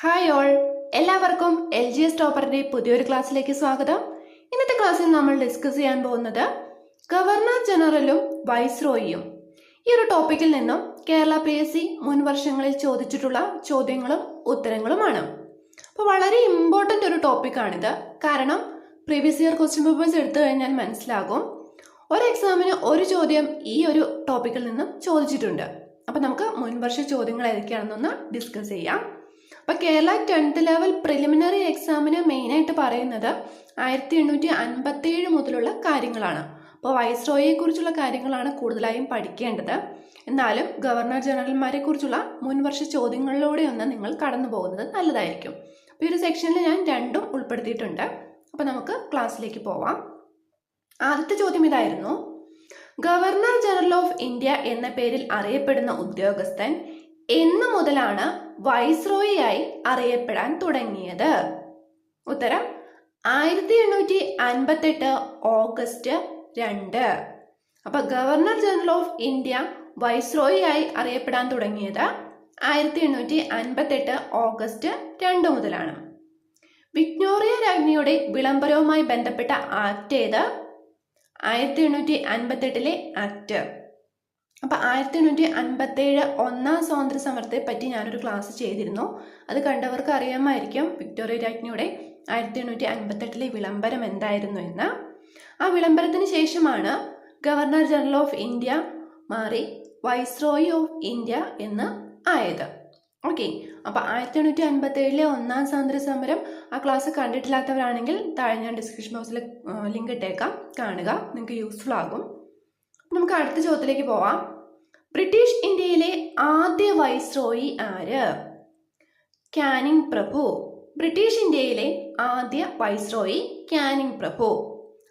Hi all എല്ലാവർക്കും L G S ടോപ്പറിന്റെ പുതിയൊരു ക്ലാസ്സിലേക്ക് സ്വാഗതം. ഇന്നത്തെ ക്ലാസ്സിൽ നമ്മൾ ഡിസ്കസ് ചെയ്യാൻ പോകുന്നത് ഗവർണർ ജനറലും വൈസ്രോയിയും. ഈ ഒരു ടോപ്പിക്കിൽ നിന്നും കേരള പി എസ് സി മുൻ വർഷങ്ങളിൽ ചോദിച്ചിട്ടുള്ള ചോദ്യങ്ങളും ഉത്തരങ്ങളുമാണ്. അപ്പോൾ വളരെ ഇമ്പോർട്ടന്റ് ഒരു ടോപ്പിക്കാണിത് കാരണം പ്രീവിയസ് ഇയർ ക്വസ്റ്റ്യൻ പേപ്പേഴ്സ് എടുത്തു കഴിഞ്ഞാൽ മനസ്സിലാകും. ഒരു എക്സാമിന് ഒരു ചോദ്യം ഈ ഒരു ടോപ്പിക്കിൽ നിന്നും ചോദിച്ചിട്ടുണ്ട്. അപ്പോൾ നമുക്ക് മുൻവർഷ ചോദ്യങ്ങൾ ഏതൊക്കെയാണെന്നൊന്ന് ഡിസ്കസ് ചെയ്യാം. അപ്പോൾ കേരള ടെൻത്ത് ലെവൽ പ്രിലിമിനറി എക്സാമിന് മെയിനായിട്ട് പറയുന്നത് ആയിരത്തി എണ്ണൂറ്റി അൻപത്തി ഏഴ് മുതലുള്ള കാര്യങ്ങളാണ്. അപ്പോൾ വൈസ്രോയെക്കുറിച്ചുള്ള കാര്യങ്ങളാണ് കൂടുതലായും പഠിക്കേണ്ടത്. എന്നാലും ഗവർണർ ജനറൽമാരെ കുറിച്ചുള്ള മുൻവർഷ ചോദ്യങ്ങളിലൂടെ ഒന്ന് നിങ്ങൾ കടന്നു പോകുന്നത് നല്ലതായിരിക്കും. അപ്പോൾ ഈ ഒരു സെക്ഷനിൽ ഞാൻ രണ്ടും ഉൾപ്പെടുത്തിയിട്ടുണ്ട്. അപ്പോൾ നമുക്ക് ക്ലാസ്സിലേക്ക് പോവാം. ആദ്യത്തെ ചോദ്യം ഇതായിരുന്നു. ഗവർണർ ജനറൽ ഓഫ് ഇന്ത്യ എന്ന പേരിൽ അറിയപ്പെടുന്ന ഉദ്യോഗസ്ഥൻ എന്നു മുതലാണ് വൈസ്രോയിയായി അറിയപ്പെടാൻ തുടങ്ങിയത്. ഉത്തരം ആയിരത്തി എണ്ണൂറ്റി അൻപത്തെട്ട് ഓഗസ്റ്റ് രണ്ട്. അപ്പൊ ഗവർണർ ജനറൽ ഓഫ് ഇന്ത്യ വൈസ്രോയിയായി അറിയപ്പെടാൻ തുടങ്ങിയത് ആയിരത്തി എണ്ണൂറ്റി അൻപത്തെട്ട് ഓഗസ്റ്റ് രണ്ട് മുതലാണ്. വിക്ടോറിയ രാജ്ഞിയുടെ വിളംബരവുമായി ബന്ധപ്പെട്ട ആക്ട് ഏത്? ആയിരത്തി എണ്ണൂറ്റി അൻപത്തെട്ടിലെ ആക്ട്. അപ്പം ആയിരത്തി എണ്ണൂറ്റി അൻപത്തേഴ് ഒന്നാം സ്വാതന്ത്ര്യ സമരത്തെ പറ്റി ഞാനൊരു ക്ലാസ് ചെയ്തിരുന്നു. അത് കണ്ടവർക്ക് അറിയാമായിരിക്കും വിക്ടോറിയ രാജ്ഞിയുടെ ആയിരത്തി എണ്ണൂറ്റി അൻപത്തെട്ടിലെ വിളംബരം എന്തായിരുന്നു എന്ന്. ആ വിളംബരത്തിന് ശേഷമാണ് ഗവർണർ ജനറൽ ഓഫ് ഇന്ത്യ മാറി വൈസ്രോയി ഓഫ് ഇന്ത്യ എന്ന് ആയത്. ഓക്കെ അപ്പോൾ ആയിരത്തി എണ്ണൂറ്റി അൻപത്തി ഏഴിലെ ഒന്നാം സ്വാതന്ത്ര്യ സമരം ആ ക്ലാസ് കണ്ടിട്ടില്ലാത്തവരാണെങ്കിൽ താഴെ ഞാൻ ഡിസ്ക്രിപ്ഷൻ ബോക്സിൽ ലിങ്ക് ഇട്ടേക്കാം. കാണുക നിങ്ങൾക്ക് യൂസ്ഫുൾ ആകും. നമുക്ക് അടുത്ത ചോദ്യത്തിലേക്ക് പോവാം. ബ്രിട്ടീഷ് ഇന്ത്യയിലെ ആദ്യ വൈസ്രോയി ആര്? കാനിങ് പ്രഭു. ബ്രിട്ടീഷ് ഇന്ത്യയിലെ ആദ്യ വൈസ്രോയി കാനിങ് പ്രഭു.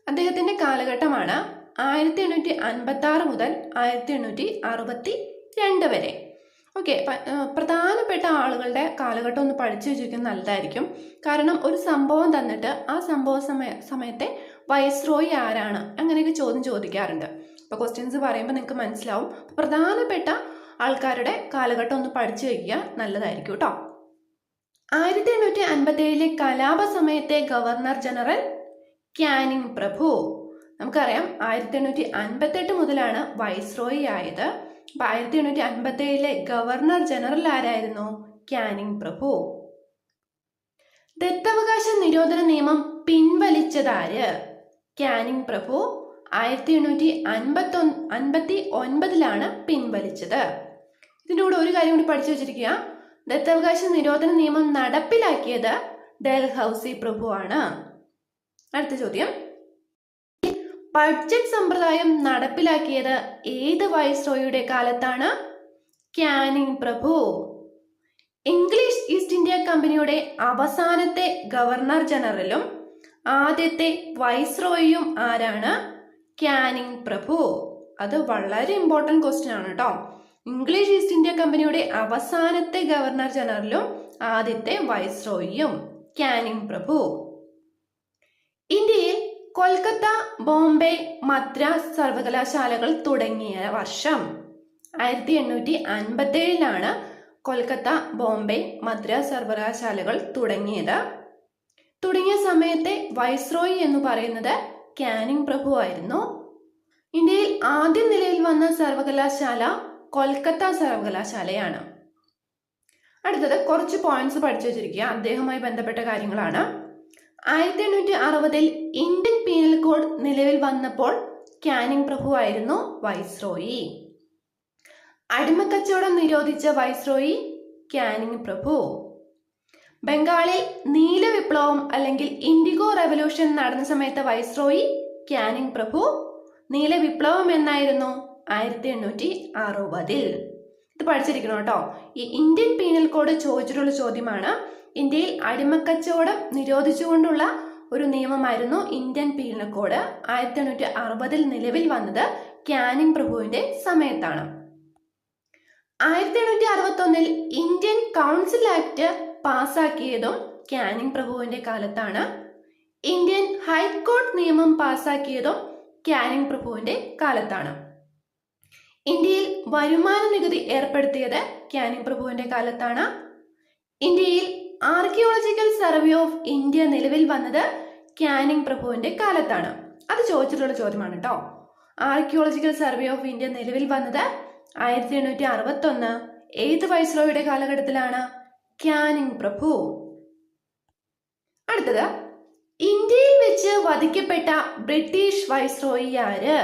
അദ്ദേഹത്തിന്റെ കാലഘട്ടമാണ് ആയിരത്തി എണ്ണൂറ്റി അൻപത്തി ആറ് മുതൽ ആയിരത്തി എണ്ണൂറ്റി അറുപത്തി രണ്ട് വരെ ഓക്കെ പ്രധാനപ്പെട്ട ആളുകളുടെ കാലഘട്ടം ഒന്ന് പഠിച്ചു വെച്ചിരിക്കുന്നത് നല്ലതായിരിക്കും. കാരണം ഒരു സംഭവം തന്നിട്ട് ആ സംഭവ സമയ സമയത്തെ വൈസ്രോയി ആരാണ്? അങ്ങനെയൊക്കെ ചോദ്യം ചോദിക്കാറുണ്ട്. അപ്പോൾ ക്വസ്റ്റ്യൻസ് പറയുമ്പോൾ നിങ്ങൾക്ക് മനസ്സിലാവും. പ്രധാനപ്പെട്ട ആൾക്കാരുടെ കാലഘട്ടം ഒന്ന് പഠിച്ചു വയ്ക്കുക നല്ലതായിരിക്കും കേട്ടോ ആയിരത്തി എണ്ണൂറ്റി അൻപത്തി ഏഴിലെ കലാപ സമയത്തെ ഗവർണർ ജനറൽ ക്യാനിങ് പ്രഭു. നമുക്കറിയാം ആയിരത്തി എണ്ണൂറ്റി അൻപത്തെട്ട് മുതലാണ് വൈസ്രോയി ആയത്. അപ്പൊ ആയിരത്തി എണ്ണൂറ്റി അൻപത്തി ഏഴിലെ ഗവർണർ ജനറൽ ആരായിരുന്നു? ക്യാനിങ് പ്രഭു. ദത്തവകാശ നിരോധന നിയമം പിൻവലിച്ചതാര്? ക്യാനിങ് പ്രഭു. ആയിരത്തി എണ്ണൂറ്റി അൻപത്തി അൻപത്തി ഒൻപതിലാണ് പിൻവലിച്ചത്. ഇതിന്റെ കൂടെ ഒരു കാര്യം കൂടി പഠിച്ചു വെച്ചിരിക്കുക. ദത്തവകാശ നിരോധന നിയമം നടപ്പിലാക്കിയത് ഡൽഹൌസി പ്രഭുവാണ്. അടുത്ത ചോദ്യം. ബഡ്ജറ്റ് സമ്പ്രദായം നടപ്പിലാക്കിയത് ഏത് വൈസ്രോയുടെ കാലത്താണ്? ക്യാനിങ് പ്രഭു. ഇംഗ്ലീഷ് ഈസ്റ്റ് ഇന്ത്യ കമ്പനിയുടെ അവസാനത്തെ ഗവർണർ ജനറലും ആദ്യത്തെ വൈസ്രോയിയും ആരാണ്? ക്യാനിങ് പ്രഭു അത് വളരെ ഇമ്പോർട്ടന്റ് ക്വസ്റ്റ്യൻ ആണ് കേട്ടോ ഇംഗ്ലീഷ് ഈസ്റ്റ് ഇന്ത്യ കമ്പനിയുടെ അവസാനത്തെ ഗവർണർ ജനറലും ആദ്യത്തെ വൈസ്രോയിയും ക്യാനിങ് പ്രഭു. ഇന്ത്യയിൽ കൊൽക്കത്ത ബോംബെ മദ്രാസ് സർവകലാശാലകൾ തുടങ്ങിയ വർഷം ആയിരത്തി എണ്ണൂറ്റി അൻപത്തി ഏഴിലാണ് കൊൽക്കത്ത ബോംബെ മദ്രാസ് സർവകലാശാലകൾ തുടങ്ങിയത്. തുടങ്ങിയ സമയത്തെ വൈസ്രോയി എന്ന് പറയുന്നത് ക്യാനിങ് പ്രഭു ആയിരുന്നു ഇന്ത്യയിൽ ആദ്യം നിലയിൽ വന്ന സർവകലാശാല കൊൽക്കത്ത സർവകലാശാലയാണ്. അടുത്തത് കുറച്ച് പോയിന്റ്സ് പഠിച്ചു വെച്ചിരിക്കുക. അദ്ദേഹവുമായി ബന്ധപ്പെട്ട കാര്യങ്ങളാണ്. ആയിരത്തി എണ്ണൂറ്റി അറുപതിൽ ഇന്ത്യൻ പീനൽ കോഡ് നിലവിൽ വന്നപ്പോൾ കാനിങ് പ്രഭു ആയിരുന്നു വൈസ്രോയി. അടിമക്കച്ചവടം നിരോധിച്ച വൈസ്രോയി കാനിങ് പ്രഭു. ബംഗാളിൽ നീല വിപ്ലവം അല്ലെങ്കിൽ ഇൻഡിഗോ റെവല്യൂഷൻ നടന്ന സമയത്ത് വൈസ്രോയി ക്യാനിങ് പ്രഭു നീല വിപ്ലവം എന്നായിരുന്നു ആയിരത്തി എണ്ണൂറ്റി അറുപതിൽ ഇത് പഠിച്ചിരിക്കണം കേട്ടോ. ഈ ഇന്ത്യൻ പീനൽ കോഡ് ചോദിച്ചിട്ടുള്ള ചോദ്യമാണ്. ഇന്ത്യയിൽ അടിമക്കച്ചവടം നിരോധിച്ചുകൊണ്ടുള്ള ഒരു നിയമമായിരുന്നു ഇന്ത്യൻ പീനൽ കോഡ്. ആയിരത്തി എണ്ണൂറ്റി അറുപതിൽ നിലവിൽ വന്നത് ക്യാനിങ് പ്രഭുവിന്റെ സമയത്താണ്. ആയിരത്തി എണ്ണൂറ്റി അറുപത്തി ഒന്നിൽ ഇന്ത്യൻ കൗൺസിൽ ആക്ട് പാസാക്കിയതും ക്യാനിങ് പ്രഭുവിന്റെ കാലത്താണ്. ഇന്ത്യൻ ഹൈക്കോർട്ട് നിയമം പാസാക്കിയതും ക്യാനിങ് പ്രഭുവിന്റെ കാലത്താണ്. ഇന്ത്യയിൽ വരുമാന നികുതി ഏർപ്പെടുത്തിയത് ക്യാനിങ് പ്രഭുവിന്റെ കാലത്താണ്. ഇന്ത്യയിൽ ആർക്കിയോളജിക്കൽ സർവേ ഓഫ് ഇന്ത്യ നിലവിൽ വന്നത് ക്യാനിങ് പ്രഭുവിന്റെ കാലത്താണ്. അത് ചോദിച്ചിട്ടുള്ള ചോദ്യമാണ് കേട്ടോ ആർക്കിയോളജിക്കൽ സർവേ ഓഫ് ഇന്ത്യ നിലവിൽ വന്നത് ആയിരത്തി എണ്ണൂറ്റി അറുപത്തി ഒന്ന് ഏത് വൈസ്രോയുടെ കാലഘട്ടത്തിലാണ്? ക്യാനിങ് പ്രഭു. അടുത്തത് ഇന്ത്യയിൽ വെച്ച് വധിക്കപ്പെട്ട ബ്രിട്ടീഷ് വൈസ്രോയി ആര്?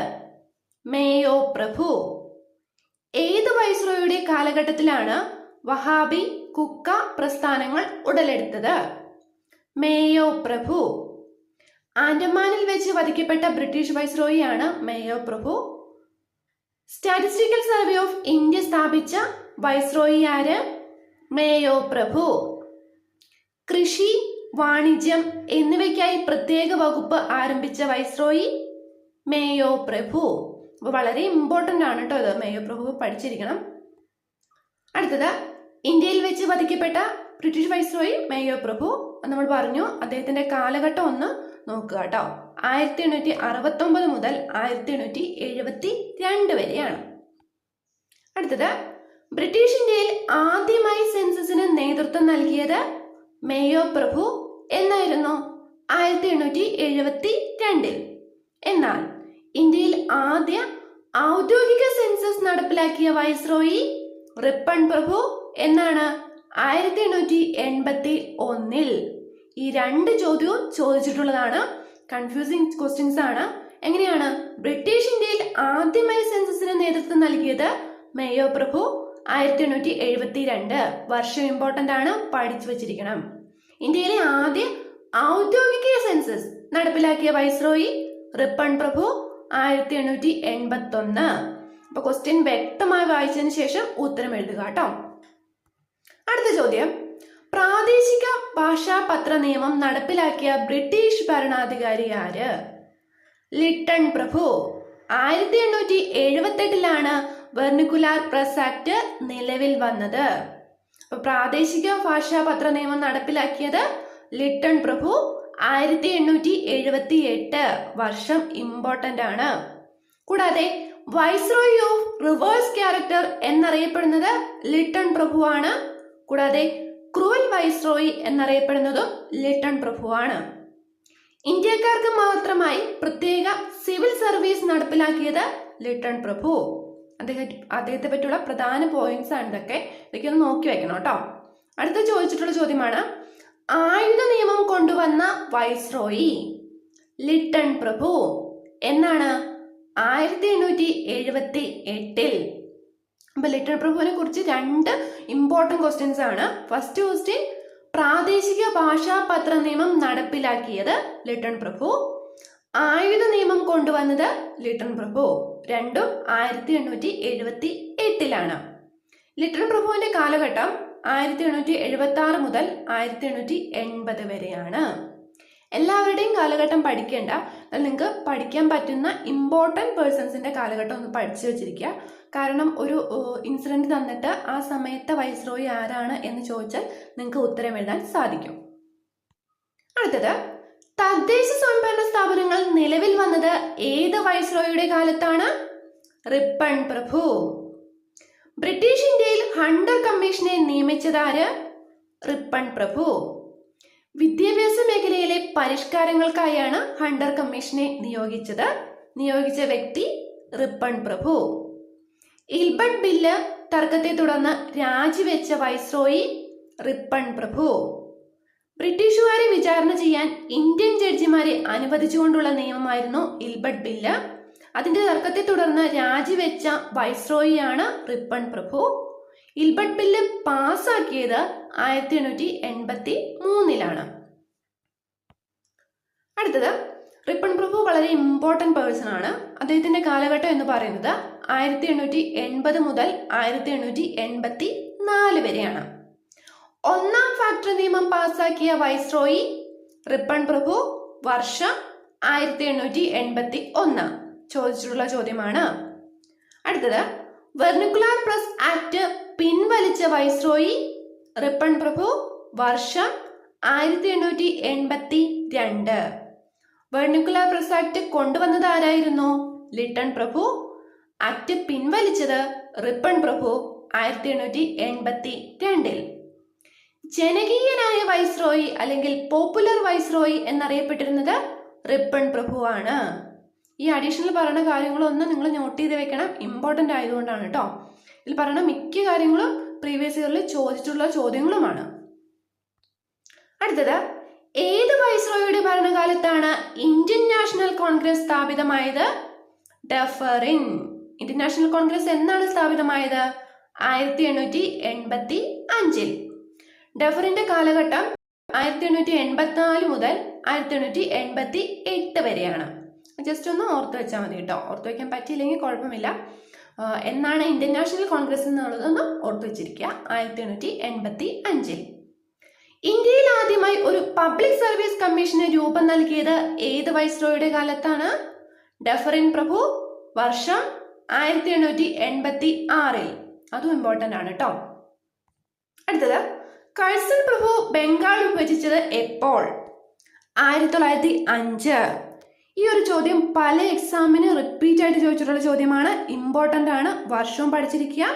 മേയോ പ്രഭു. ഏത് വൈസ്രോയുടെ കാലഘട്ടത്തിലാണ് വഹാബി കുക്ക പ്രസ്ഥാനങ്ങൾ ഉടലെടുത്തത്? മേയോ പ്രഭു. ആൻഡമാനിൽ വെച്ച് വധിക്കപ്പെട്ട ബ്രിട്ടീഷ് വൈസ്രോയിയാണ് മേയോ പ്രഭു. സ്റ്റാറ്റിസ്റ്റിക്കൽ സർവേ ഓഫ് ഇന്ത്യ സ്ഥാപിച്ച വൈസ്രോയി ആര്? മേയോ പ്രഭു? കൃഷി വാണിജ്യം എന്നിവയ്ക്കായി പ്രത്യേക വകുപ്പ് ആരംഭിച്ച വൈസ്രോയി മേയോ പ്രഭു. വളരെ ഇമ്പോർട്ടന്റ് ആണ് കേട്ടോ ഇത്. മേയോ പ്രഭു പഠിച്ചിരിക്കണം. അടുത്തത് ഇന്ത്യയിൽ വെച്ച് വധിക്കപ്പെട്ട ബ്രിട്ടീഷ് വൈസ്രോയി മേയോ പ്രഭു. നമ്മൾ പറഞ്ഞു അദ്ദേഹത്തിന്റെ കാലഘട്ടം ഒന്ന് നോക്കുക കേട്ടോ ആയിരത്തി എണ്ണൂറ്റി അറുപത്തി ഒമ്പത് മുതൽ ആയിരത്തി എണ്ണൂറ്റി എഴുപത്തി രണ്ട് വരെയാണ്. അടുത്തത് ബ്രിട്ടീഷ് ഇന്ത്യയിൽ ആദ്യമായി സെൻസസിന് നേതൃത്വം നൽകിയത് മേയോ പ്രഭു എന്നായിരുന്നു ആയിരത്തി എണ്ണൂറ്റി എഴുപത്തി രണ്ടിൽ എന്നാൽ ഇന്ത്യയിൽ ആദ്യ ഔദ്യോഗിക സെൻസസ് നടപ്പിലാക്കിയ വൈസ്രോയി റിപ്പൺ പ്രഭു എന്നാണ് ആയിരത്തി എണ്ണൂറ്റി എൺപത്തി ഒന്നിൽ ഈ രണ്ട് ചോദ്യവും ചോദിച്ചിട്ടുള്ളതാണ്. കൺഫ്യൂസിങ് ക്വസ്റ്റ്യൻസ് ആണ്. എങ്ങനെയാണ് ബ്രിട്ടീഷ് ഇന്ത്യയിൽ ആദ്യമായി സെൻസസിന് നേതൃത്വം നൽകിയത് മേയോ പ്രഭു? ആയിരത്തി എണ്ണൂറ്റി എഴുപത്തി രണ്ട് വർഷം ഇമ്പോർട്ടന്റ് ആണ് പഠിച്ചു വെച്ചിരിക്കണം. ഇന്ത്യയിലെ ആദ്യ ഔദ്യോഗിക സെൻസസ് നടപ്പിലാക്കിയ വൈസ്രോയി റിപ്പൺ പ്രഭു ആയിരത്തി എണ്ണൂറ്റി എൺപത്തി ഒന്ന് അപ്പൊ ക്വസ്റ്റ്യൻ വ്യക്തമായി വായിച്ചതിന് ശേഷം ഉത്തരം എഴുതുക കേട്ടോ. അടുത്ത ചോദ്യം. പ്രാദേശിക ഭാഷാ പത്ര നിയമം നടപ്പിലാക്കിയ ബ്രിട്ടീഷ് ഭരണാധികാരി ആര്? ലിട്ടൺ പ്രഭു. ആയിരത്തി എണ്ണൂറ്റി എഴുപത്തെട്ടിലാണ് വെർണിക്കുലാർ പ്രസ് ആക്ട് നിലവിൽ വന്നത്. പ്രാദേശിക ഭാഷാ പത്ര നിയമം നടപ്പിലാക്കിയത് ലിട്ടൺ പ്രഭു. ആയിരത്തി എണ്ണൂറ്റി എഴുപത്തി എട്ട് വർഷം ഇമ്പോർട്ടന്റ് ആണ്. കൂടാതെ വൈസ്രോയി ഓഫ് റിവേഴ്സ് ക്യാരക്ടർ എന്നറിയപ്പെടുന്നത് ലിട്ടൺ പ്രഭുവാണ് കൂടാതെ ക്രൂവൽ വൈസ്രോയി എന്നറിയപ്പെടുന്നതും ലിട്ടൺ പ്രഭുവാണ് ഇന്ത്യക്കാർക്ക് മാത്രമായി പ്രത്യേക സിവിൽ സർവീസ് നടപ്പിലാക്കിയത് ലിട്ടൺ പ്രഭു. അദ്ദേഹം അദ്ദേഹത്തെ പറ്റിയുള്ള പ്രധാന പോയിന്റ്സ് ആണ് ഇതൊക്കെ. ഇതൊക്കെ ഒന്ന് നോക്കി വെക്കണം കേട്ടോ. അടുത്ത ചോദിച്ചിട്ടുള്ള ചോദ്യമാണ് ആയുധ നിയമം കൊണ്ടുവന്ന വൈസ്രോയി ലിട്ടൺ പ്രഭു എന്നാണ് ആയിരത്തി എണ്ണൂറ്റി എഴുപത്തി എട്ടിൽ അപ്പൊ ലിട്ടൺ പ്രഭുവിനെ കുറിച്ച് രണ്ട് ഇമ്പോർട്ടന്റ് ക്വസ്റ്റ്യൻസ് ആണ്. ഫസ്റ്റ് ക്വസ്റ്റ്യൻ പ്രാദേശിക ഭാഷാ പത്ര നിയമം നടപ്പിലാക്കിയത് ലിട്ടൺ പ്രഭു ആയുധ നിയമം കൊണ്ടുവന്നത് ലിട്ടൺ പ്രഭു. രണ്ടും ആയിരത്തി എണ്ണൂറ്റി എഴുപത്തി എട്ടിലാണ് ലിട്ടൺ പ്രഭുവിന്റെ കാലഘട്ടം ആയിരത്തി എണ്ണൂറ്റി എഴുപത്തി ആറ് മുതൽ ആയിരത്തി എണ്ണൂറ്റി എൺപത് വരെയാണ്. എല്ലാവരുടെയും കാലഘട്ടം പഠിക്കേണ്ട എന്നാൽ നിങ്ങൾക്ക് പഠിക്കാൻ പറ്റുന്ന ഇമ്പോർട്ടന്റ് പേഴ്സൺസിന്റെ കാലഘട്ടം ഒന്ന് പഠിച്ചു വെച്ചിരിക്കുക. കാരണം ഒരു ഇൻസിഡന്റ് തന്നിട്ട് ആ സമയത്തെ വൈസ്രോയി ആരാണ് എന്ന് ചോദിച്ചാൽ നിങ്ങൾക്ക് ഉത്തരം എഴുതാൻ സാധിക്കും. അടുത്തത് തദ്ദേശ സ്വയംഭരണ സ്ഥാപനങ്ങൾ നിലവിൽ വന്നത് ഏത് വൈസ്രോയുടെ കാലത്താണ്? റിപ്പൺ പ്രഭു. ബ്രിട്ടീഷ് ഇന്ത്യയിൽ ഹണ്ടർ കമ്മീഷനെ നിയമിച്ചതാര് റിപ്പൺ പ്രഭു. വിദ്യാഭ്യാസ മേഖലയിലെ പരിഷ്കാരങ്ങൾക്കായാണ് ഹണ്ടർ കമ്മീഷനെ നിയോഗിച്ചത്. നിയോഗിച്ച വ്യക്തി റിപ്പൺ പ്രഭു. ഇൽബർട്ട് ബില്ല് തർക്കത്തെ തുടർന്ന് രാജിവെച്ച വൈസ്രോയി റിപ്പൺ പ്രഭു. ബ്രിട്ടീഷുകാരെ വിചാരണ ചെയ്യാൻ ഇന്ത്യൻ ജഡ്ജിമാരെ അനുവദിച്ചുകൊണ്ടുള്ള നിയമമായിരുന്നു ഇൽബർട്ട് ബില്ല്. അതിന്റെ തർക്കത്തെ തുടർന്ന് രാജിവെച്ച വൈസ്രോയിയാണ് റിപ്പൺ പ്രഭു. ഇൽബർട്ട് ബില്ല് പാസ്സാക്കിയത് ആയിരത്തി എണ്ണൂറ്റി എൺപത്തി മൂന്നിലാണ് അടുത്തത് റിപ്പൺ പ്രഭു വളരെ ഇമ്പോർട്ടന്റ് പേഴ്സൺ ആണ്. അദ്ദേഹത്തിന്റെ കാലഘട്ടം എന്ന് പറയുന്നത് ആയിരത്തി എണ്ണൂറ്റി എൺപത് മുതൽ ആയിരത്തി എണ്ണൂറ്റി എൺപത്തി നാല് വരെയാണ്. ഒന്നാം ഫാക്ടറി നിയമം പാസാക്കിയ വൈസ്രോയി റിപ്പൺ പ്രഭു വർഷം ആയിരത്തി എണ്ണൂറ്റി എൺപത്തി ഒന്ന് ചോദിച്ചിട്ടുള്ള ചോദ്യമാണ്. അടുത്തത് വെർണിക്കുലാർ പ്രസ് ആക്ട് പിൻവലിച്ച വൈസ്രോയി റിപ്പൺ പ്രഭു വർഷം ആയിരത്തി എണ്ണൂറ്റി എൺപത്തി രണ്ട് വെർണിക്കുലാർ പ്രസ് ആക്ട് കൊണ്ടുവന്നത് ആരായിരുന്നു? ലിട്ടൺ പ്രഭു. ആക്ട് പിൻവലിച്ചത് റിപ്പൺ പ്രഭു ആയിരത്തി എണ്ണൂറ്റി എൺപത്തി രണ്ടിൽ ജനകീയനായ വൈസ്രോയി അല്ലെങ്കിൽ പോപ്പുലർ വൈസ്രോയി എന്നറിയപ്പെട്ടിരുന്നത് റിപ്പൺ പ്രഭുവാണ്. ഈ അഡീഷണൽ പറയുന്ന കാര്യങ്ങളൊന്നും നിങ്ങൾ നോട്ട് ചെയ്ത് വെക്കണം. ഇമ്പോർട്ടന്റ് ആയതുകൊണ്ടാണ് കേട്ടോ. ഇതിൽ പറയുന്ന മിക്ക കാര്യങ്ങളും പ്രീവിയസ് ഇയറിൽ ചോദിച്ചിട്ടുള്ള ചോദ്യങ്ങളുമാണ്. അടുത്തത് ഏത് വൈസ്രോയുടെ ഭരണകാലത്താണ് ഇന്ത്യൻ നാഷണൽ കോൺഗ്രസ് സ്ഥാപിതമായത്? ഡഫറിൻ. ഇന്ത്യൻ നാഷണൽ കോൺഗ്രസ് എന്നാണ് സ്ഥാപിതമായത്? ആയിരത്തി എണ്ണൂറ്റി എൺപത്തി അഞ്ചിൽ. ഡഫറിന്റെ കാലഘട്ടം ആയിരത്തി എണ്ണൂറ്റി എൺപത്തിനാല് മുതൽ ആയിരത്തി എണ്ണൂറ്റി എൺപത്തി എട്ട് വരെയാണ്. ജസ്റ്റ് ഒന്ന് ഓർത്ത് വെച്ചാൽ മതി കേട്ടോ. ഓർത്ത് വെക്കാൻ പറ്റിയില്ലെങ്കിൽ കുഴപ്പമില്ല. എന്നാണ് ഇന്ത്യൻ നാഷണൽ കോൺഗ്രസ് എന്നുള്ളതൊന്ന് ഓർത്ത് വെച്ചിരിക്കുക. ആയിരത്തി എണ്ണൂറ്റി എൺപത്തി അഞ്ചിൽ ഇന്ത്യയിൽ ആദ്യമായി ഒരു പബ്ലിക് സർവീസ് കമ്മീഷന് രൂപം നൽകിയത് ഏത് വൈസ്രോയുടെ കാലത്താണ്? ഡഫറിൻ പ്രഭു വർഷം ആയിരത്തി എണ്ണൂറ്റി എൺപത്തി ആറിൽ അതും ഇമ്പോർട്ടന്റ് ആണ് കേട്ടോ. അടുത്തത്. കഴ്സൺ പ്രഭു ബംഗാൾ വിഭജിച്ചത് എപ്പോൾ? ആയിരത്തി തൊള്ളായിരത്തി അഞ്ച് ഈ ഒരു ചോദ്യം പല എക്സാമിന് റിപ്പീറ്റ് ആയിട്ട് ചോദിച്ചിട്ടുള്ള ചോദ്യമാണ്. ഇമ്പോർട്ടന്റ് ആണ്. വർഷവും പഠിച്ചിരിക്കുക.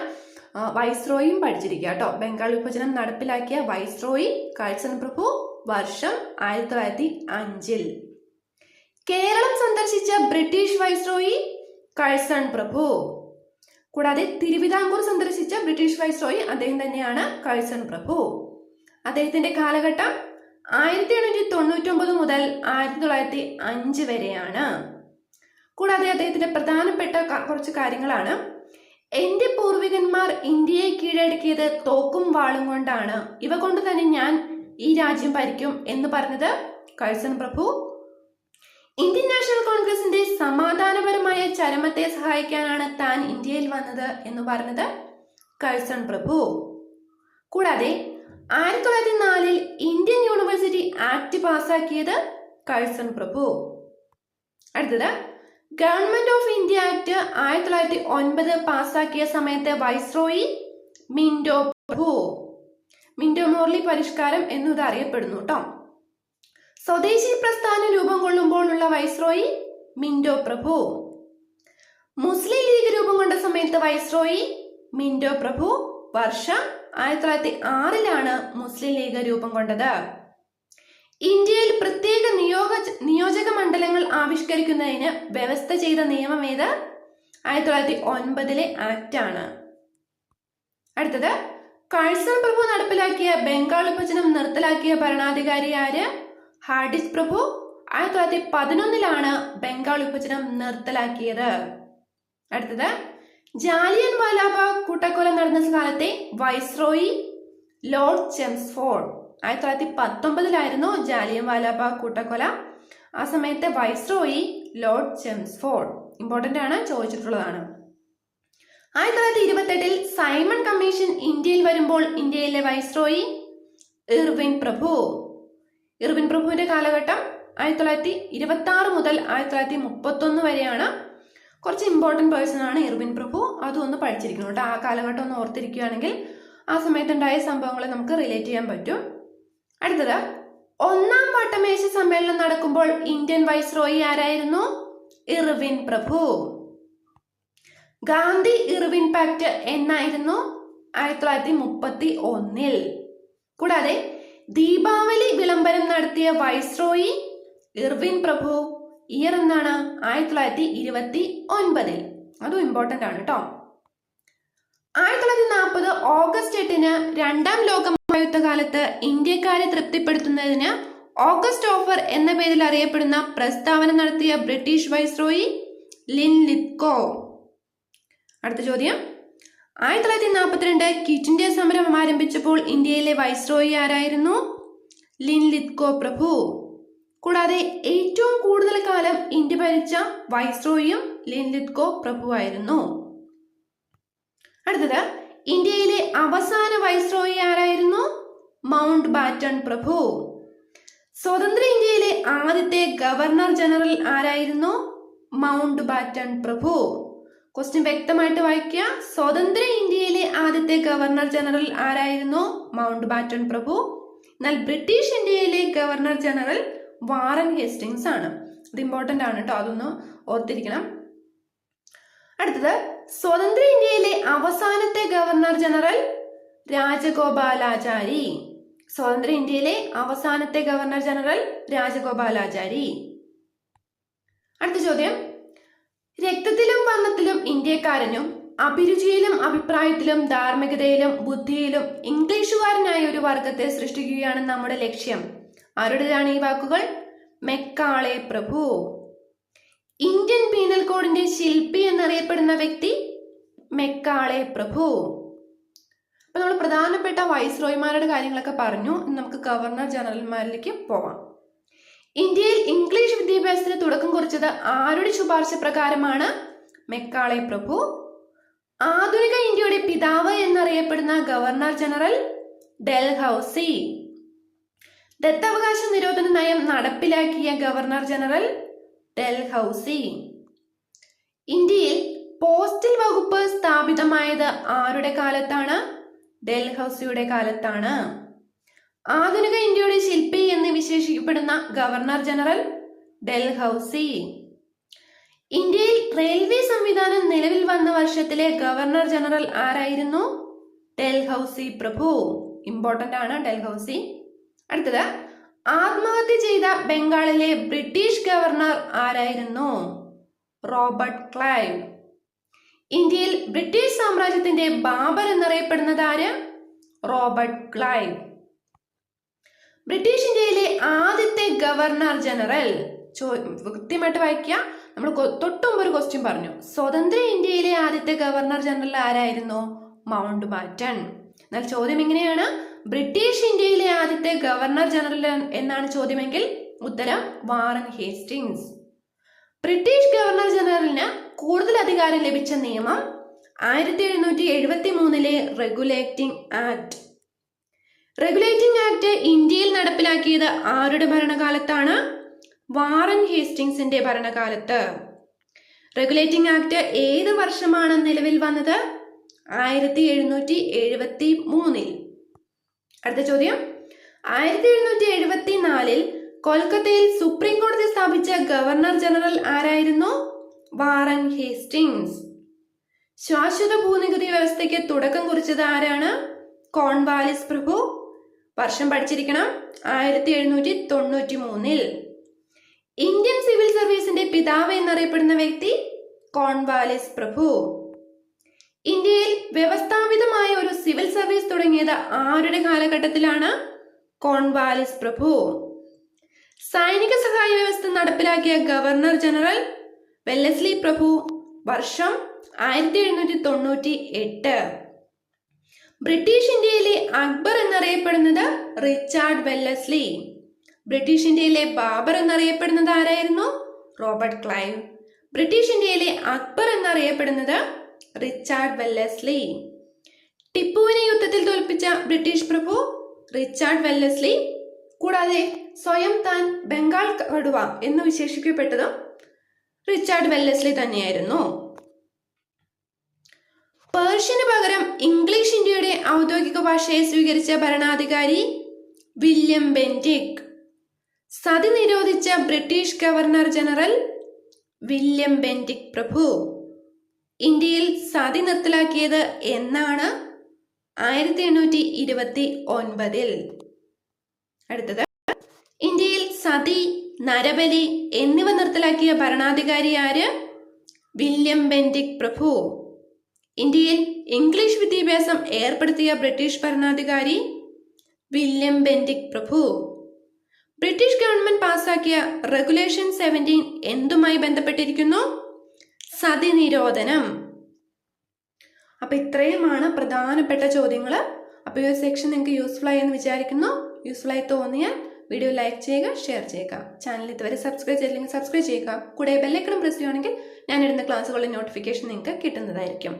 വൈസ്രോയും പഠിച്ചിരിക്കുക കേട്ടോ. ബംഗാൾ വിഭജനം നടപ്പിലാക്കിയ വൈസ്രോയി കഴ്സൺ പ്രഭു വർഷം ആയിരത്തി തൊള്ളായിരത്തി അഞ്ചിൽ കേരളം സന്ദർശിച്ച ബ്രിട്ടീഷ് വൈസ്രോയി കഴ്സൺ പ്രഭു. കൂടാതെ തിരുവിതാംകൂർ സന്ദർശിച്ച ബ്രിട്ടീഷ് വൈസ്രോയി അദ്ദേഹം തന്നെയാണ് കഴ്സൺ പ്രഭു. അദ്ദേഹത്തിന്റെ കാലഘട്ടം ആയിരത്തി എണ്ണൂറ്റി തൊണ്ണൂറ്റൊമ്പത് മുതൽ ആയിരത്തി തൊള്ളായിരത്തി അഞ്ച് വരെയാണ്. കൂടാതെ അദ്ദേഹത്തിന്റെ പ്രധാനപ്പെട്ട കുറച്ച് കാര്യങ്ങളാണ്. എന്റെ പൂർവികന്മാർ ഇന്ത്യയെ കീഴടക്കിയത് തോക്കും വാളും കൊണ്ടാണ്. ഇവ കൊണ്ട് തന്നെ ഞാൻ ഈ രാജ്യം ഭരിക്കും എന്ന് പറഞ്ഞത് കഴ്സൺ പ്രഭു. ഇന്ത്യൻ നാഷണൽ കോൺഗ്രസിന്റെ സമാധാനപരമായ ചരമത്തെ സഹായിക്കാനാണ് താൻ ഇന്ത്യയിൽ വന്നത് എന്ന് പറഞ്ഞത് കഴ്സൺ പ്രഭു. കൂടാതെ ആയിരത്തി തൊള്ളായിരത്തി നാലിൽ ഇന്ത്യൻ യൂണിവേഴ്സിറ്റി ആക്ട് പാസാക്കിയത് കഴ്സൺ പ്രഭു. അടുത്തത് ഗവൺമെന്റ് ഓഫ് ഇന്ത്യ ആക്ട് ആയിരത്തി തൊള്ളായിരത്തി ഒൻപത് പാസാക്കിയ സമയത്തെ വൈസ്രോയി മിൻഡോ പ്രഭു. മിൻഡോ മോർലി പരിഷ്കാരം എന്നത് അറിയപ്പെടുന്നു കേട്ടോ സ്വദേശി പ്രസ്ഥാനം രൂപം കൊള്ളുമ്പോഴുള്ള വൈസ്രോയി മിൻഡോ പ്രഭു. മുസ്ലിം ലീഗ് രൂപം കൊണ്ട സമയത്ത് വൈസ്രോയി മിൻഡോ പ്രഭു. വർഷം ആയിരത്തി തൊള്ളായിരത്തി ആറിലാണ് മുസ്ലിം ലീഗ് രൂപം കൊണ്ടത്. ഇന്ത്യയിൽ പ്രത്യേക നിയോഗ നിയോജക മണ്ഡലങ്ങൾ ആവിഷ്കരിക്കുന്നതിന് വ്യവസ്ഥ ചെയ്ത നിയമം ഏത്? ആയിരത്തി തൊള്ളായിരത്തി ഒൻപതിലെ ആക്ട് ആണ് അടുത്തത് കഴ്സൺ പ്രഭു നടപ്പിലാക്കിയ ബംഗാൾ വിഭജനം നിർത്തലാക്കിയ ഭരണാധികാരി ആര്? ഹാർഡിസ് പ്രഭു. ആയിരത്തി തൊള്ളായിരത്തി പതിനൊന്നിലാണ് ബംഗാൾ വിഭജനം നിർത്തലാക്കിയത്. അടുത്തത് ജാലിയൻ വാലാബാഗ് കൂട്ടക്കൊല നടന്ന കാലത്തെ വൈസ്രോയി ലോർഡ് ചെംസ്ഫോർഡ്. ആയിരത്തി തൊള്ളായിരത്തി പത്തൊമ്പതിലായിരുന്നു ജാലിയൻ വാലാബാഗ് കൂട്ടക്കൊല. ആ സമയത്തെ വൈസ്രോയി ലോർഡ് ചെംസ്ഫോർഡ്. ഇമ്പോർട്ടന്റ് ആണ് ചോദിച്ചിട്ടുള്ളതാണ്. ആയിരത്തി തൊള്ളായിരത്തി ഇരുപത്തെട്ടിൽ സൈമൺ കമ്മീഷൻ ഇന്ത്യയിൽ വരുമ്പോൾ ഇന്ത്യയിലെ വൈസ്രോയി ഇർവിൻ പ്രഭു. ഇർവിൻ പ്രഭുവിന്റെ കാലഘട്ടം ആയിരത്തി തൊള്ളായിരത്തി ഇരുപത്തി ആറ് മുതൽ ആയിരത്തി തൊള്ളായിരത്തി മുപ്പത്തൊന്ന് വരെയാണ് കുറച്ച് ഇമ്പോർട്ടന്റ് പേഴ്സൺ ആണ് ഇർവിൻ പ്രഭു. അതും ഒന്ന് പഠിച്ചിരിക്കണം കേട്ടോ. ആ കാലഘട്ടം ഒന്ന് ഓർത്തിരിക്കുകയാണെങ്കിൽ ആ സമയത്തുണ്ടായ സംഭവങ്ങളെ നമുക്ക് റിലേറ്റ് ചെയ്യാൻ പറ്റും. അടുത്തത് ഒന്നാം വട്ടമേശ സമ്മേളനം നടക്കുമ്പോൾ ഇന്ത്യൻ വൈസ് റോയി ആരായിരുന്നു? ഇർവിൻ പ്രഭു. ഗാന്ധി ഇർവിൻ പാക്ട് എന്നായിരുന്നു ആയിരത്തി തൊള്ളായിരത്തി മുപ്പത്തി ഒന്നിൽ കൂടാതെ ദീപാവലി വിളംബരം നടത്തിയ വൈസ്രോയി ഇർവിൻ പ്രഭു. ഇയർ എന്നാണ് ആയിരത്തി തൊള്ളായിരത്തി ഇരുപത്തി ഒൻപതിൽ അതും ഇമ്പോർട്ടന്റ് ആണ് കേട്ടോ. ആയിരത്തി തൊള്ളായിരത്തി നാൽപ്പത് ഓഗസ്റ്റ് എട്ടിന് രണ്ടാം ലോക മഹായുദ്ധകാലത്ത് ഇന്ത്യക്കാരെ തൃപ്തിപ്പെടുത്തുന്നതിന് ഓഗസ്റ്റ് ഓഫർ എന്ന പേരിൽ അറിയപ്പെടുന്ന പ്രസ്താവന നടത്തിയ ബ്രിട്ടീഷ് വൈസ്രോയി ലിൻ ലിത്കോ അടുത്ത ചോദ്യം. ആയിരത്തി തൊള്ളായിരത്തി നാൽപ്പത്തിരണ്ട് കിറ്റ് ഇന്ത്യ സമരം ആരംഭിച്ചപ്പോൾ ഇന്ത്യയിലെ വൈസ്രോയി ആരായിരുന്നു? ലിൻ ലിത്കോ പ്രഭു. കൂടാതെ ഏറ്റവും കൂടുതൽ കാലം ഇന്ത്യ ഭരിച്ച വൈസ്രോയും ലിൻലിത്കോ പ്രഭുവായിരുന്നു. അടുത്തത് ഇന്ത്യയിലെ അവസാന വൈസ്രോയി ആരായിരുന്നു? മൗണ്ട് ബാറ്റൺ പ്രഭു. സ്വതന്ത്ര ഇന്ത്യയിലെ ആദ്യത്തെ ഗവർണർ ജനറൽ ആരായിരുന്നു? മൗണ്ട് ബാറ്റൺ പ്രഭു. ക്വസ്റ്റ്യൻ വ്യക്തമായിട്ട് വായിക്കുക. സ്വതന്ത്ര ഇന്ത്യയിലെ ആദ്യത്തെ ഗവർണർ ജനറൽ ആരായിരുന്നു? മൗണ്ട് ബാറ്റൺ പ്രഭു. എന്നാൽ ബ്രിട്ടീഷ് ഇന്ത്യയിലെ ഗവർണർ ജനറൽ വാറൻ ഹേസ്റ്റിങ്സ് ആണ്. ഇത് ഇമ്പോർട്ടന്റ് ആണ് കേട്ടോ അതൊന്ന് ഓർത്തിരിക്കണം. അടുത്തത് സ്വതന്ത്ര ഇന്ത്യയിലെ അവസാനത്തെ ഗവർണർ ജനറൽ രാജഗോപാലാചാരി. സ്വതന്ത്ര ഇന്ത്യയിലെ അവസാനത്തെ ഗവർണർ ജനറൽ രാജഗോപാലാചാരി. അടുത്ത ചോദ്യം രക്തത്തിലും വർണത്തിലും ഇന്ത്യക്കാരനും അഭിരുചിയിലും അഭിപ്രായത്തിലും ധാർമ്മികതയിലും ബുദ്ധിയിലും ഇംഗ്ലീഷുകാരനായ ഒരു വർഗത്തെ സൃഷ്ടിക്കുകയാണ് നമ്മുടെ ലക്ഷ്യം. ആരുടേതാണ് ഈ വാക്കുകൾ? മെക്കാളെ പ്രഭു. ഇന്ത്യൻ പീനൽ കോഡിന്റെ ശില്പി എന്നറിയപ്പെടുന്ന വ്യക്തി മെക്കാളെ പ്രഭു. അപ്പൊ നമ്മൾ പ്രധാനപ്പെട്ട വൈസ്രോയിമാരുടെ കാര്യങ്ങളൊക്കെ പറഞ്ഞു. നമുക്ക് ഗവർണർ ജനറൽമാരിലേക്ക് പോവാം. ഇന്ത്യയിൽ ഇംഗ്ലീഷ് വിദ്യാഭ്യാസത്തിന് തുടക്കം കുറിച്ചത് ആരുടെ ശുപാർശ പ്രകാരമാണ്? മെക്കാളെ പ്രഭു. ആധുനിക ഇന്ത്യയുടെ പിതാവ് എന്നറിയപ്പെടുന്ന ഗവർണർ ജനറൽ ഡൽഹൌസി. ദത്തവകാശ നിരോധന നയം നടപ്പിലാക്കിയ ഗവർണർ ജനറൽ ഡൽഹൌസി. ഇന്ത്യയിൽ പോസ്റ്റൽ വകുപ്പ് സ്ഥാപിതമായത് ആരുടെ കാലത്താണ്? ഡൽഹൌസിയുടെ കാലത്താണ്. ആധുനിക ഇന്ത്യയുടെ ശില്പി എന്ന് വിശേഷിക്കപ്പെടുന്ന ഗവർണർ ജനറൽ ഡൽഹൌസി. ഇന്ത്യയിൽ റെയിൽവേ സംവിധാനം നിലവിൽ വന്ന വർഷത്തിലെ ഗവർണർ ജനറൽ ആരായിരുന്നു? ഡൽഹൌസി പ്രഭു. ഇമ്പോർട്ടന്റ് ആണ് ഡൽഹൌസി. അടുത്തത് ആത്മഹത്യ ചെയ്ത ബംഗാളിലെ ബ്രിട്ടീഷ് ഗവർണർ ആരായിരുന്നു? Robert Clive. ഇന്ത്യയിൽ ബ്രിട്ടീഷ് സാമ്രാജ്യത്തിന്റെ ബാബർ എന്നറിയപ്പെടുന്നത് ആര്? Robert Clive. ബ്രിട്ടീഷ് ഇന്ത്യയിലെ ആദ്യത്തെ ഗവർണർ ജനറൽ ചോ കൃത്യമായിട്ട് വായിക്കുക. നമ്മൾ തൊട്ടുമുമ്പ് ഒരു ക്വസ്റ്റ്യൻ പറഞ്ഞു. സ്വതന്ത്ര ഇന്ത്യയിലെ ആദ്യത്തെ ഗവർണർ ജനറൽ ആരായിരുന്നു? Mountbatten. എന്നാൽ ചോദ്യം എങ്ങനെയാണ് ബ്രിട്ടീഷ് ഇന്ത്യയിലെ ആദ്യത്തെ ഗവർണർ ജനറൽ എന്നാണ് ചോദ്യമെങ്കിൽ ഉത്തരം വാറൻ ഹേസ്റ്റിങ്സ്. ബ്രിട്ടീഷ് ഗവർണർ ജനറലിന് കൂടുതൽ അധികാരം ലഭിച്ച നിയമം ആയിരത്തി എഴുന്നൂറ്റി എഴുപത്തി മൂന്നിലെ റെഗുലേറ്റിംഗ് ആക്ട്. റെഗുലേറ്റിംഗ് ആക്ട് ഇന്ത്യയിൽ നടപ്പിലാക്കിയത് ആരുടെ ഭരണകാലത്താണ്? വാറൻ ഹേസ്റ്റിങ്സിന്റെ ഭരണകാലത്ത്. റെഗുലേറ്റിംഗ് ആക്ട് ഏത് വർഷമാണ് നിലവിൽ വന്നത്? ആയിരത്തി എഴുന്നൂറ്റി എഴുപത്തി മൂന്നിൽ അടുത്ത ചോദ്യം. ആയിരത്തി എഴുന്നൂറ്റി എഴുപത്തി നാലിൽ കൊൽക്കത്തയിൽ സുപ്രീം കോടതി സ്ഥാപിച്ച ഗവർണർ ജനറൽ ആരായിരുന്നു? Warren Hastings. ശാശ്വത ഭൂനികുതി വ്യവസ്ഥയ്ക്ക് തുടക്കം കുറിച്ചത് ആരാണ്? കോൺവാലിസ് പ്രഭു. വർഷം പഠിച്ചിരിക്കണം. ആയിരത്തി എഴുന്നൂറ്റി തൊണ്ണൂറ്റി മൂന്നിൽ ഇന്ത്യൻ സിവിൽ സർവീസിന്റെ പിതാവ് എന്നറിയപ്പെടുന്ന വ്യക്തി? കോൺവാലിസ് പ്രഭു. ഇന്ത്യയിൽ വ്യവസ്ഥാപിതമായ ഒരു സിവിൽ സർവീസ് തുടങ്ങിയത് ആരുടെ കാലഘട്ടത്തിലാണ്? കോൺവാലിസ് പ്രഭു. സൈനിക സഹായ വ്യവസ്ഥ നടപ്പിലാക്കിയ ഗവർണർ ജനറൽ വെല്ലസ്ലി പ്രഭു വർഷം ആയിരത്തി എഴുന്നൂറ്റി തൊണ്ണൂറ്റി എട്ട് ബ്രിട്ടീഷ് ഇന്ത്യയിലെ അക്ബർ എന്നറിയപ്പെടുന്നത് റിച്ചാർഡ് വെല്ലസ്ലി. ബ്രിട്ടീഷ് ഇന്ത്യയിലെ ബാബർ എന്നറിയപ്പെടുന്നത് ആരായിരുന്നു? Robert Clive. ബ്രിട്ടീഷ് ഇന്ത്യയിലെ അക്ബർ എന്നറിയപ്പെടുന്നത് റിച്ചാർഡ് വെല്ലസ്ലി. ടിപ്പുവിനെ യുദ്ധത്തിൽ തോൽപ്പിച്ച ബ്രിട്ടീഷ് പ്രഭു റിച്ചാർഡ് വെല്ലസ്ലി. കൂടാതെ സ്വയം താൻ ബംഗാൾ കടുവ എന്ന് വിശേഷിക്കപ്പെട്ടതും റിച്ചാർഡ് വെല്ലസ്ലി തന്നെയായിരുന്നു. പേർഷ്യന് പകരം ഇംഗ്ലീഷ് ഇന്ത്യയുടെ ഔദ്യോഗിക ഭാഷയെ സ്വീകരിച്ച ഭരണാധികാരി വില്യം ബെന്റിക് സതി നിരോധിച്ച British governor general William Bentinck പ്രഭു. ഇന്ത്യയിൽ സതി നിർത്തലാക്കിയത് എന്നാണ് ആയിരത്തി എണ്ണൂറ്റി ഇരുപത്തി ഒൻപതിൽ അടുത്തത്. ഇന്ത്യയിൽ സതി നരബലി എന്നിവ നിർത്തലാക്കിയ ഭരണാധികാരി ആര്? വില്യം ബെൻഡിക് പ്രഭു. ഇന്ത്യയിൽ ഇംഗ്ലീഷ് വിദ്യാഭ്യാസം ഏർപ്പെടുത്തിയ ബ്രിട്ടീഷ് ഭരണാധികാരി വില്യം ബെൻഡിക് പ്രഭു. ബ്രിട്ടീഷ് ഗവൺമെന്റ് പാസാക്കിയ റെഗുലേഷൻ സെവന്റീൻ എന്തുമായി ബന്ധപ്പെട്ടിരിക്കുന്നു? സതി നിരോധനം അപ്പൊ ഇത്രയുമാണ് പ്രധാനപ്പെട്ട ചോദ്യങ്ങൾ അപ്പോൾ ഈ സെക്ഷൻ നിങ്ങൾക്ക് യൂസ്ഫുൾ ആയി എന്ന് വിചാരിക്കുന്നു. യൂസ്ഫുൾ ആയി തോന്നിയാൽ വീഡിയോ ലൈക്ക് ചെയ്യുക ഷെയർ ചെയ്യുക. ചാനൽ ഇതുവരെ സബ്സ്ക്രൈബ് ചെയ്തില്ലെങ്കിൽ സബ്സ്ക്രൈബ് ചെയ്യുക. കൂടെ ബെല്ലൈക്കണം പ്രസ് ചെയ്യുകയാണെങ്കിൽ ഞാൻ ഇടുന്ന ക്ലാസ്സുകളുടെ നോട്ടിഫിക്കേഷൻ നിങ്ങൾക്ക് കിട്ടുന്നതായിരിക്കും.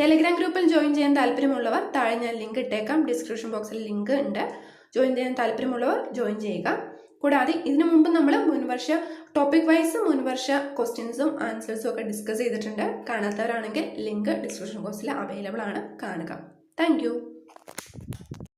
ടെലിഗ്രാം ഗ്രൂപ്പിൽ ജോയിൻ ചെയ്യാൻ താല്പര്യമുള്ളവർ താഴെ ഞാൻ ലിങ്ക് ഇട്ടേക്കാം. ഡിസ്ക്രിപ്ഷൻ ബോക്സിൽ ലിങ്ക് ഉണ്ട്. ജോയിൻ ചെയ്യാൻ താല്പര്യമുള്ളവർ ജോയിൻ ചെയ്യുക. കൂടാതെ ഇതിനു മുമ്പ് നമ്മൾ മുൻവർഷ ടോപ്പിക് വൈസ് മുൻവർഷ ക്വസ്റ്റ്യൻസും ആൻസേഴ്സും ഒക്കെ ഡിസ്കസ് ചെയ്തിട്ടുണ്ട്. കാണാത്തവരാണെങ്കിൽ ലിങ്ക് ഡിസ്ക്രിപ്ഷൻ ബോക്സിൽ അവൈലബിൾ ആണ് കാണുക. താങ്ക്